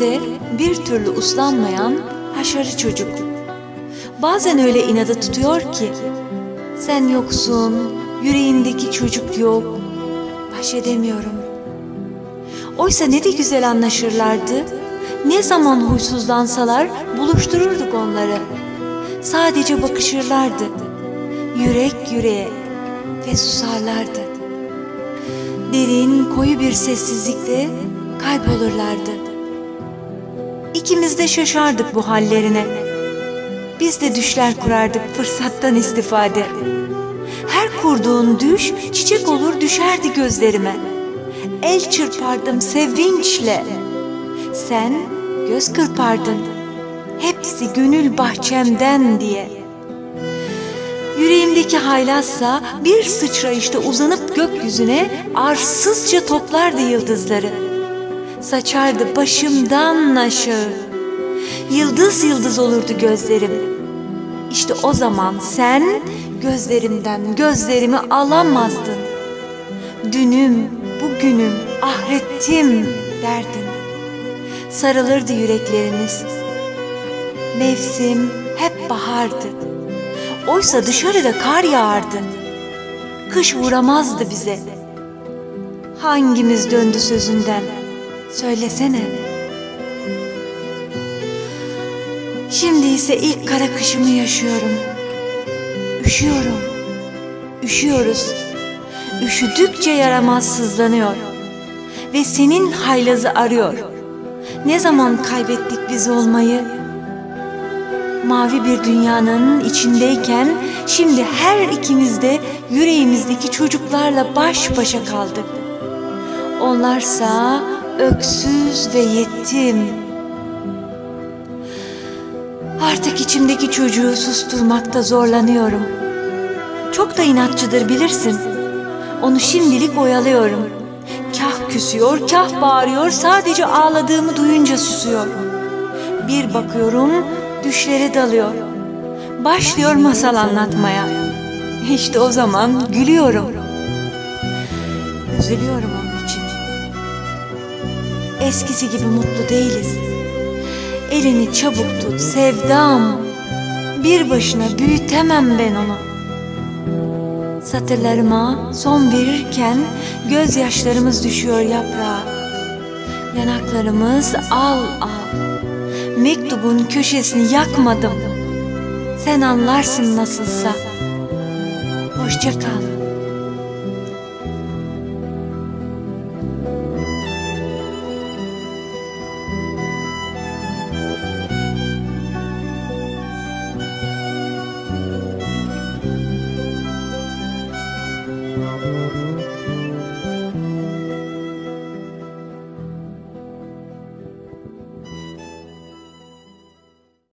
içinde bir türlü uslanmayan haşarı çocuk. Bazen öyle inadı tutuyor ki sen yoksun, yüreğindeki çocuk yok, baş edemiyorum. Oysa ne de güzel anlaşırlardı. Ne zaman huysuzlansalar buluştururduk onları. Sadece bakışırlardı. Yürek yüreğe ve susarlardı. Derin, koyu bir sessizlikte kaybolurlardı. İkimiz de şaşardık bu hallerine. Biz de düşler kurardık fırsattan istifade. Her kurduğun düş çiçek olur düşerdi gözlerime. El çırpardım sevinçle. Sen göz kırpardın. Hepsi gönül bahçemden diye. Yüreğimdeki haylazsa bir sıçrayışta uzanıp gökyüzüne arsızca toplardı yıldızları. Saçardı başımdan aşağı. Yıldız yıldız olurdu gözlerim. İşte o zaman sen gözlerimden gözlerimi alamazdın. Dünüm, bugünüm, ahrettim derdin. Sarılırdı yüreklerimiz. Mevsim hep bahardı. Oysa dışarıda kar yağardı. Kış vuramazdı bize. Hangimiz döndü sözünden? Söylesene. Şimdi ise ilk kara kışımı yaşıyorum. Üşüyorum. Üşüyoruz. Üşüdükçe yaramaz sızlanıyor. Ve senin haylazı arıyor. Ne zaman kaybettik biz olmayı? Mavi bir dünyanın içindeyken şimdi her ikimiz de yüreğimizdeki çocuklarla baş başa kaldık. Onlarsa öksüz ve yetim. Artık içimdeki çocuğu susturmakta zorlanıyorum. Çok da inatçıdır bilirsin. Onu şimdilik oyalıyorum. Kah küsüyor, kah bağırıyor, sadece ağladığımı duyunca susuyor. Bir bakıyorum, düşlere dalıyor. Başlıyor masal anlatmaya. İşte o zaman gülüyorum. Üzülüyorum. Eskisi gibi mutlu değiliz. Elini çabuk tut sevdam. Bir başına büyütemem ben onu. Satırlarıma son verirken gözyaşlarımız düşüyor yaprağa. Yanaklarımız al al. Mektubun köşesini yakmadım. Sen anlarsın nasılsa. Hoşça kal.